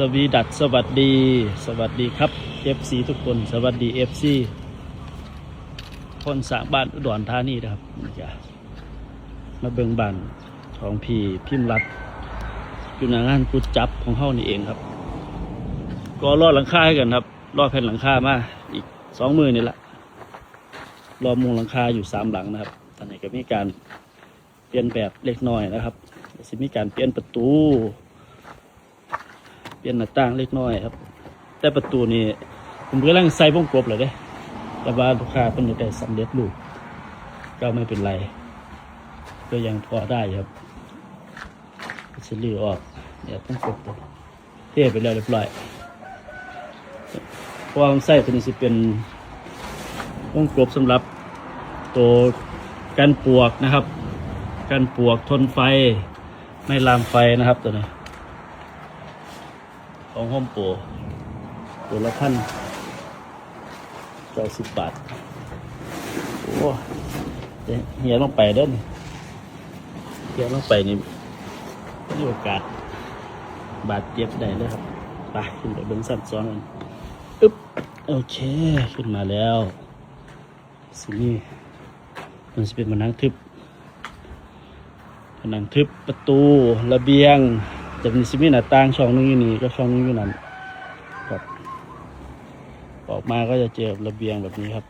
สวีดัตสวัสดี สวัสดีครับ FC ทุกคนสวัสดี FC คนสร้างบ้านอุดรธานีนะครับนี่จ้ะมาเบิงบ้านของพี่พิมรัดอยู่ในงานกุดจับของเฮานี่เองครับ ก็รอดหลังคาให้กันครับ รอดแผ่นหลังคามาอีกสองมือนี่แหละรอมุงหลังคาอยู่สามหลังนะครับตอนนี้ก็มีการเปลี่ยนแบบเล็กน้อยนะครับจะมีการเปลี่ยนประตู ลี่ยนหน้าต่างเล็กน้อยครับ แต่ประตูนี่ผมกำลังใส่วงกบเลยเด้ แต่ว่าลูกค้าเป็นได้สำเร็จรูปก็ไม่เป็นไร ก็ยังพอได้ครับสลือออกเดี๋ยวต้องกดตัวเทไปแล้วเรียบร้อยเพราะว่ามใส่ตัวนี้สิเป็นวงกบสำหรับตัวกันปวกนะครับ กันปวกทนไฟ ไม่ลามไฟนะครับตัวนี้ ของห้อมโปรตัวละพันเก้าสิบบาท โอ้เดี๋ยวเฮียลงไปเด้อนเฮียลงไปนี่มีโอกาส บาดเจ็บได้เลยครับไปขึ้นไปเบิ้งสั้นซ้อนกันอึ๊บโอเค ขึ้นมาแล้วสินี่มันจะเป็นผนังทึบผนังทึบประตูระเบียง จะมีซิมีหน้าต่างช่องนึงอยู่นี่ก็ช่องนึงอยู่นั่นครับออกมาก็จะเจอระเบียงแบบนี้ครับ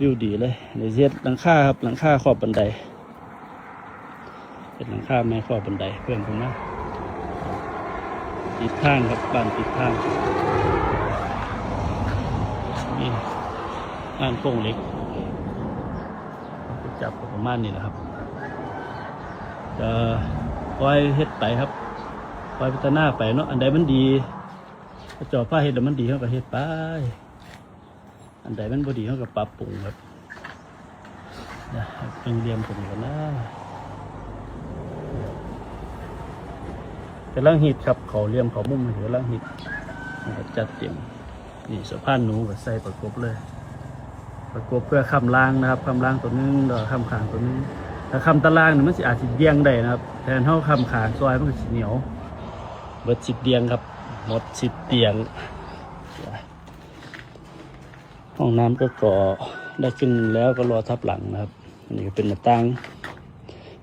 วิวดีเลยในเสียหลังคาครับหลังคาขอบบันได เป็นหลังคาไม้ขอบบันไดเพื่อนผมนะติดทางครับบ้านติดทางนี่บ้านโป่งเล็กจับประมาณนี้นะครับจะ คอยเฮ็ดไปครับคอยพัฒนาไปเนาะอันใดมันดีก็จอผ้าเฮ็ดแล้วมันดีเขาก็เฮ็ดไป อันใดมันบ่ดีเขาก็ปรับปรุงครับเดี๋ยวให้เพิ่งเรียมผมก่อนนะกำลังฮิตครับเขาเรียมเขามุมกำลังฮิตมันก็จัดเต็มนี่สะพานหนูก็ใส่ประกบเลย ประกบเพื่อคำล่างนะครับคำล่างตัวนึงแล้วคำขางตัวนึง ถ้าคำตารางนี่มันสิอาจสิเดียงได้นะครับ แทนเท่าคำขางซอยมันสิเหนียวเบิดสิเดียงครับหมดสิเตียงห้องน้ำก็ก่อได้ขึ้นแล้วก็รอทับหลังนะครับอันนี้ก็เป็นหน้าต่าง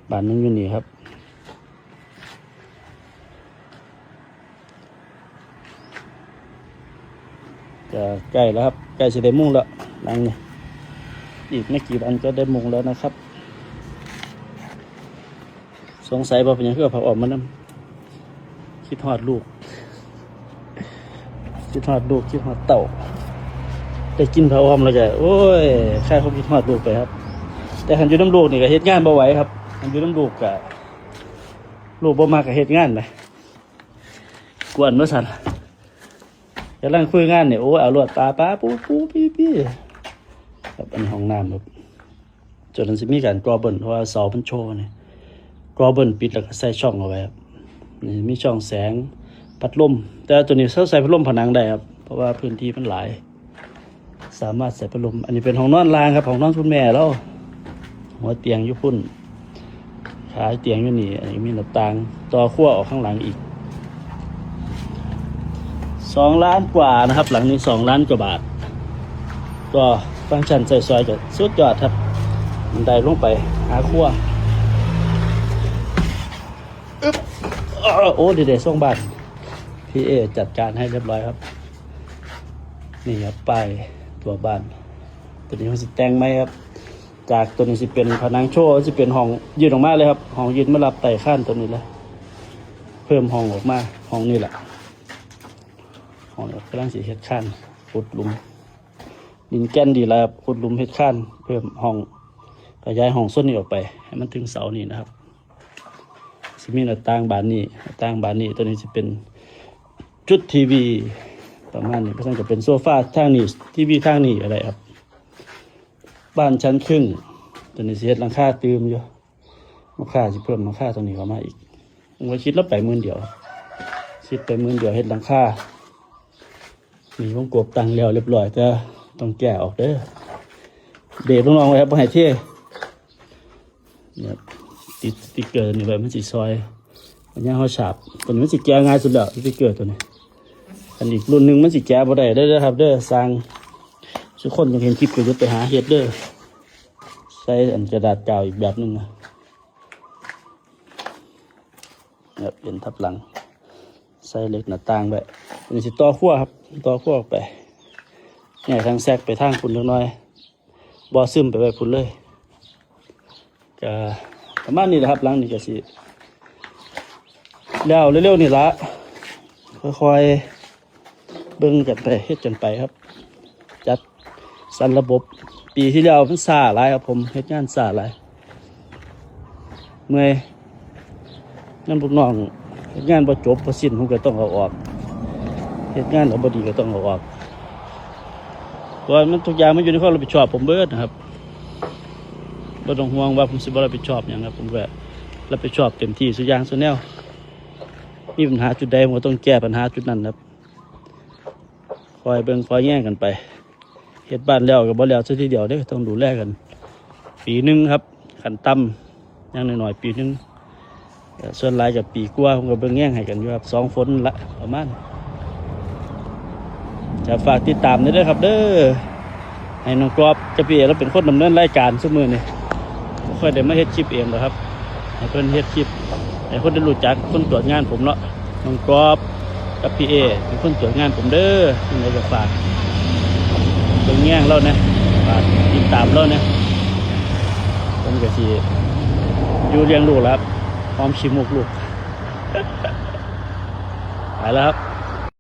บานนึงอยู่นี่ครับจะใกล้แล้วครับใกล้จะได้มุ่งแล้วหลังนี้อีกไม่กี่วันก็ได้มุงแล้วนะครับ สงสัยว่าเป็นหยังคือเอาผักออกมานำคิดฮอดลูก คิดฮอดลูกคิดฮอดเต่าได้กินผักออมแล้วจะโอ้ยค่าเขาคิดฮอดลูกไปครับ แต่คันอยู่น้ำลูกนี่ก็เฮ็ดงานบ่ไหวครับคันอยู่น้ำลูกก็ลูกบ่มาก็เฮ็ดงานไปกวนว่าสั่นกำลังคุยงานเนี่ยโอ้เอาลวดปลาปลาปูปูปี้ปี้ครับอันห้องน้ำครับจนนั้นสิมีการกรอเบิ่นเพราะว่าเสามันโชว์เนี่ย กรอเบิลปิดแล้วก็ใส่ช่องเอาไว้ครับนี่มีช่องแสงพัดลม แต่ตัวนี้เขาใส่พัดลมผนังได้ครับ เพราะว่าพื้นที่มันหลาย สามารถใส่พัดลม อันนี้เป็นห้องนอนรางครับห้องนอนคุณแม่แล้วหัวเตียงอยู่พุ่นขาเตียงอยู่นี่ อันนี้มีหน้าต่าง ต่อขั้วออกข้างหลังอีกสองล้านกว่านะครับ หลังนี้สองล้านกว่าบาท ก็ฟังก์ชันใส่ซอยจะสุดยอดครับมันได้ลงไปหาขั้ว อ้าว โอ้เดี๋ยวๆส่งบ้านพี่เอจัดการให้เรียบร้อยครับ นี่ครับป้ายตัวบ้าน ตัวนี้มันสิแต่งไหมครับ จากตัวนี้สิเป็นผนังโชว์สิเป็นห้องยืดออกมาเลยครับห้องยืดมารับไต่ข้านตัวนี้เลยเพิ่มห้องออกมาห้องนี้แหละห้องนี้กำลังสีเฮ็ดข้านขุดหลุมดินแก้นดีแล้วครับขุดหลุมเฮ็ดข้าน เพิ่มห้องขยายห้องส้นนี้ออกไป ให้มันถึงเสานี่นะครับ สิมีหน้าต่างบานนี้หน้าต่างบานนี้ตัวนี้จะเป็นจุดทีวีประมาณนี้ก็ต้องจะเป็นโซฟาทางนี้ทีวีทางนี้อะไรครับ บ้านชั้นครึ่งตัวนี้เสียหลังคาตืมอยู่ราค่าจะเพิ่มราค่าตัวนี้เข้ามาอีกผมก็คิดแล้วไปหมื่นเดียว คิดไปหมื่นเดียวเฮ็ดหลังคามีวงกบตังแล้วเรียบร้อยแต่ต้องแก้ออกเด้อเด็กน้องๆไว้ครับบ่ให้เท่เนี่ย ติดสติกเกอร์นี่ไว้มันสิซอยอันนี้เขาฉาบตัวนี้มันสิแก้ง่ายสุดแล้วสติกเกอร์ตัวนี้ อันอีกรุ่นหนึ่งมันสิแก้บ่ได้เด้อครับ เด้อสร้างทุกคนยังเห็นคลิปก็จะไปหาเฮ็ดเด้อใช้อันกระดาษกาวอีกแบบหนึ่งนะเนี่ยเป็นทับหลัง ใส่เล็กหน้าต่างไปอันนี้สิต่อขั้วครับต่อขั้วออกไปเนี่ยทางแซกไปทางคุณเล็กน้อยบ่ซึมไปไว้พุ่นเลยก็ ประมาณนี้นะครับหลังนี้ก็สิแล้วเร็วๆนี่ละค่อยๆเบิ่งกันไปเฮ็ดกันไปครับ จัดสรรระบบ ปีที่แล้วมันซาหลายครับผมเฮ็ดงานซาหลายเมื่อยนั่นพวกน้องเฮ็ดงานบ่จบบ่สิ้นผมก็ต้องเอาออกเฮ็ดงานเอาบ่ดีก็ต้องเอาออกเพราะมันทุกอย่างมันอยู่ในความรับผิดชอบผมเบิดนะครับ บ่ต้องห่วงว่าผมสิบ่รับผิดชอบหยังครับผมก็รับผิดชอบเต็มที่สุดอย่างสุดแนวมีปัญหาจุดใดผมต้องแก้ปัญหาจุดนั้นครับ คอยเบิ่งคอยแย่งกันไปเฮ็ดบ้านแล้วก็บ่แล้วซะทีเดียวเด้ต้องดูแลกัน ปีหนึงครับขันต่ำอย่างน้อยๆปีหนึงเอ่อส่วนลายกับปีกว่าผมก็เบิ่งแย่งให้กันอยู่ครับสองฝนละประมาณจะฝากติดตามด้วยครับเด้อให้น้องกรอบจะเปลี่ยนเราเป็นคนดำเนินรายการสมือนี่บ่ ค่อยได้มาเฮ็ดคลิปเองหรอกครับให้เพิ่นเฮ็ดคลิปให้คนได้รู้จักคนตรวจงานผมเนาะน้องกรอบกับพี่เอเป็นคนตรวจงานผมเด้อยังไงก็ฝากเบิ่งแย่งเรานะฝากติดตามเรานะผมก็สิอยู่เลี้ยงลูกแล้วพร้อมชิมมุกลูกไปแล้วครับ